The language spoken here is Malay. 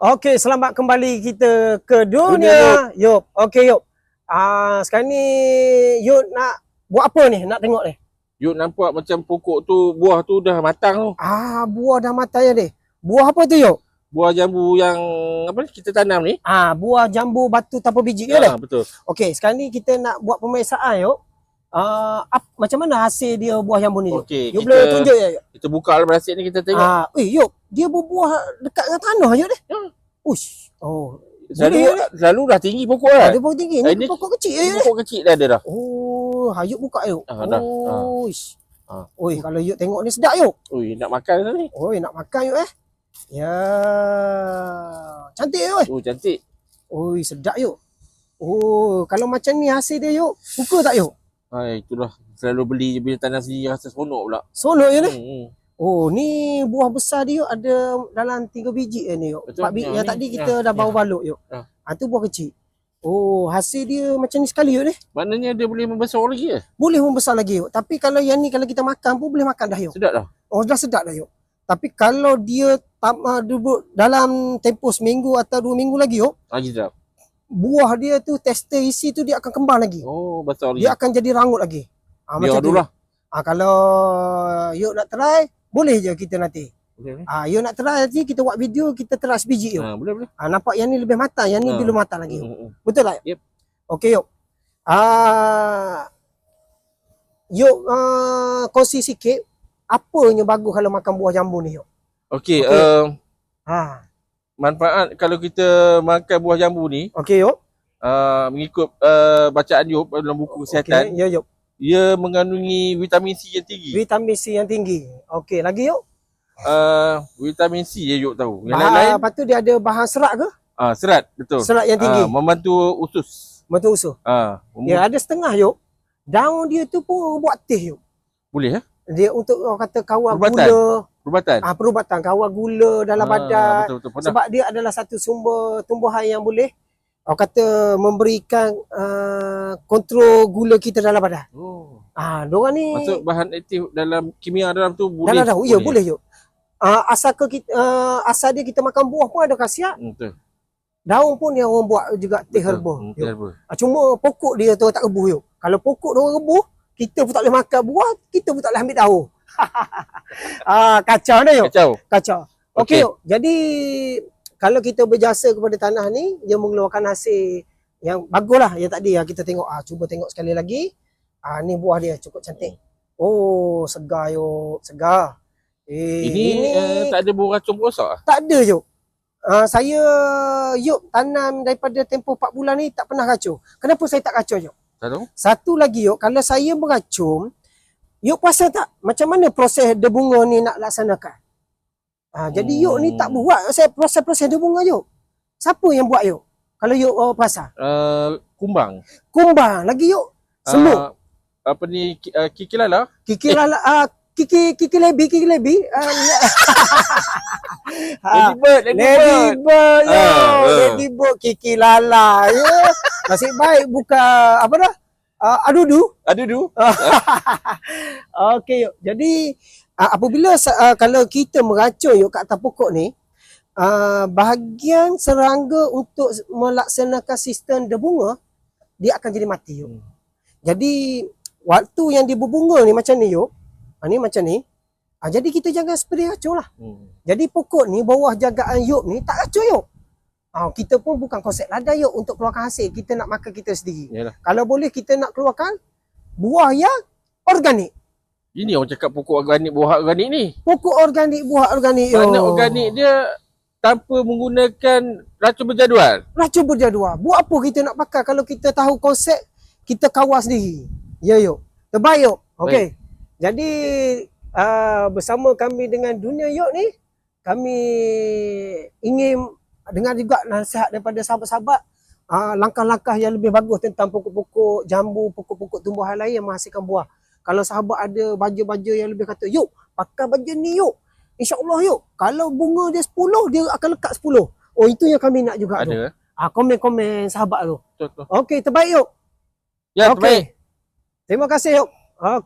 Okey, selamat kembali kita ke dunia. Dunia, Yop. Okey, Yop. Ah, sekarang ni Yop nak buat apa ni? Nak tengok ni. Yuk nampak macam pokok tu, buah tu dah matang tu. Ah, buah dah matang ya deh. Buah apa tu, Yop? Buah jambu yang apa ni kita tanam ni. Ah, buah jambu batu tanpa biji ke Ah, deh? betul. Okey, sekarang ni kita nak buat pemeriksaan, Yop. Ah, ap, macam mana hasil dia buah jambu ni, Yop? Okey, Yop kita boleh tunjuk ya, Yop? kita buka alam rasik ni kita tengok. Ah, eh, Yop, dia berbuah dekat dengan tanah, Yop deh. Ya. Ush. Oh, selalu boleh, selalu dah tinggi pokok kan. ada pokok tinggi. Eh, Ni ni- pokok kecil Ini deh. pokok kecil dah ada dah. Oh, hayuk buka yuk. Ah, dah. Oh, ish. Ah. Oi, kalau yuk tengok ni sedap yuk. Ui, nak makan dah ni. Oi, nak makan yuk eh. Ya. Cantik yuk. Oh, cantik. Oi, sedap yuk. Oh, kalau macam ni hasil dia yuk. Suka tak yuk? Hai, itu dah. Selalu beli je bila tanam sendiri rasa seronok pula. Sonok yuk ni. Hmm, hmm. Oh, ni buah besar dia ada dalam tiga biji je ni yuk. Betul. Empat biji. Ya, Yang ni. tadi Ya, kita dah ya. bawa baluk yuk. Ya. Ah, tu buah kecil. Oh, hasil dia macam ni sekali yuk ni. Maknanya dia boleh membesar lagi ya? Boleh membesar lagi yuk. Tapi kalau yang ni kalau kita makan pun boleh makan dah yuk. Sedap dah. Oh dah sedap dah yuk. Tapi kalau dia tam, uh, duduk dalam tempoh seminggu atau dua minggu lagi yuk, Lagi sedap. buah dia tu tester isi tu dia akan kembang lagi. Oh, besar lagi. Dia akan jadi rangut lagi. Ah Biar macam tu. lah. Ah kalau yuk nak try, boleh je kita nanti. Boleh, boleh. Ah yuk nak try nanti kita buat video kita try sebiji yuk. Ha, boleh, boleh. Ah nampak yang ni lebih matang, yang ni Ah. belum matang lagi. Yuk. Hmm, hmm. Betul tak? Yep. Okey yuk. Ah yuk uh, kongsi sikit apa yang bagus kalau makan buah jambu ni yuk. Okey, Okey. uh, Ha. manfaat kalau kita makan buah jambu ni Okey yuk. uh, mengikut uh, bacaan Yop dalam buku kesihatan Okey, ya yuk. Ia mengandungi vitamin C yang tinggi. Vitamin C yang tinggi. Okey, lagi yuk. Uh, vitamin C je Yop tahu. Yang Bahan, lain-lain lepas tu dia ada bahan serat ke? uh, serat betul. Serat yang tinggi. Uh, membantu usus. Betul usuh. Uh, Ya, ada setengah yuk. Daun dia tu pun buat teh yuk. boleh ya? Dia untuk orang kata kawal Perubatan. gula. Perubatan. Ah, perubatan kawal gula dalam Ah, badan. Betul betul. Pernah. Sebab dia adalah satu sumber tumbuhan yang boleh orang kata memberikan uh, kontrol gula kita dalam badan. Oh. Ah, diorang ni Maksud bahan aktif dalam kimia dalam tu boleh. dalam daun. Ya, boleh yuk. Uh, asal ke kita, uh, asal dia kita makan buah pun ada khasiat. Hmm, Betul. Daun pun dia orang buat juga teh herba. Hmm, Yuk. Teh herba. Ah, Cuma pokok dia tu tak rebuh yuk. Kalau pokok dia orang rebuh, kita pun tak boleh makan buah, kita pun tak boleh ambil daun. ah, kacau dah yuk. Kacau. Kacau. Okey Okey. yuk. Jadi kalau kita berjasa kepada tanah ni, dia mengeluarkan hasil yang bagus lah. Yang tadi yang kita tengok. Ah, cuba tengok sekali lagi. Ah, ni buah dia cukup cantik. Oh, segar yuk. Segar. Eh, Ini, uh, tak ada buah racun rosak ah? tak ada yuk. Uh, saya yuk tanam daripada tempoh 4 bulan ni tak pernah kacau. Kenapa saya tak kacau yuk? Tahu. Satu lagi yuk, kalau saya beracun, yuk perasan tak macam mana proses debunga ni nak laksanakan? Uh, Jadi yuk ni tak Hmm. buat saya proses-proses debunga yuk. Siapa yang buat yuk? Kalau yuk oh, perasan. Uh, kumbang. Kumbang lagi yuk. Semut. Uh, apa ni uh, kikilala? Kiki lala, uh, kiki kiki lebi, kiki lebi. Uh, Lady bird, lady, bird. Ladybird yo. Ah, ah. Ladybird Kiki Lala ya. Nasib baik buka apa dah? Uh, adudu. Ada tu. Okey yuk. Jadi uh, apabila uh, kalau kita meracun yuk kat atas pokok ni uh, bahagian serangga untuk melaksanakan sistem debunga dia akan jadi mati yuk. Hmm. Jadi waktu yang dia berbunga ni macam ni yuk. Ha, ni macam ni. Ha, jadi kita jangan spray racun lah. Hmm. Jadi pokok ni bawah jagaan yuk ni tak racun yuk. Ha, kita pun bukan konsep ladai yuk untuk keluarkan hasil. Kita nak makan kita sendiri. Yalah. Kalau boleh kita nak keluarkan buah yang organik. Ini orang cakap pokok organik, buah organik ni. Pokok organik, buah organik. Yo. organik dia tanpa menggunakan racun berjadual. Racun berjadual. Buat apa kita nak pakai kalau kita tahu konsep kita kawal sendiri. Ya yuk. Terbaik yuk. Okey. Jadi uh, bersama kami dengan Dunia Yuk ni kami ingin dengar juga nasihat daripada sahabat-sahabat uh, langkah-langkah yang lebih bagus tentang pokok-pokok jambu, pokok-pokok tumbuhan lain yang menghasilkan buah. Kalau sahabat ada baja-baja yang lebih kata, yuk pakai baja ni yuk. InsyaAllah yuk. Kalau bunga dia 10, dia akan lekat 10. Oh itu yang kami nak juga tu. Ada. Ah, komen-komen sahabat tu. Okey, terbaik yuk. Ya, Okey. terbaik. Terima kasih yuk. Okey.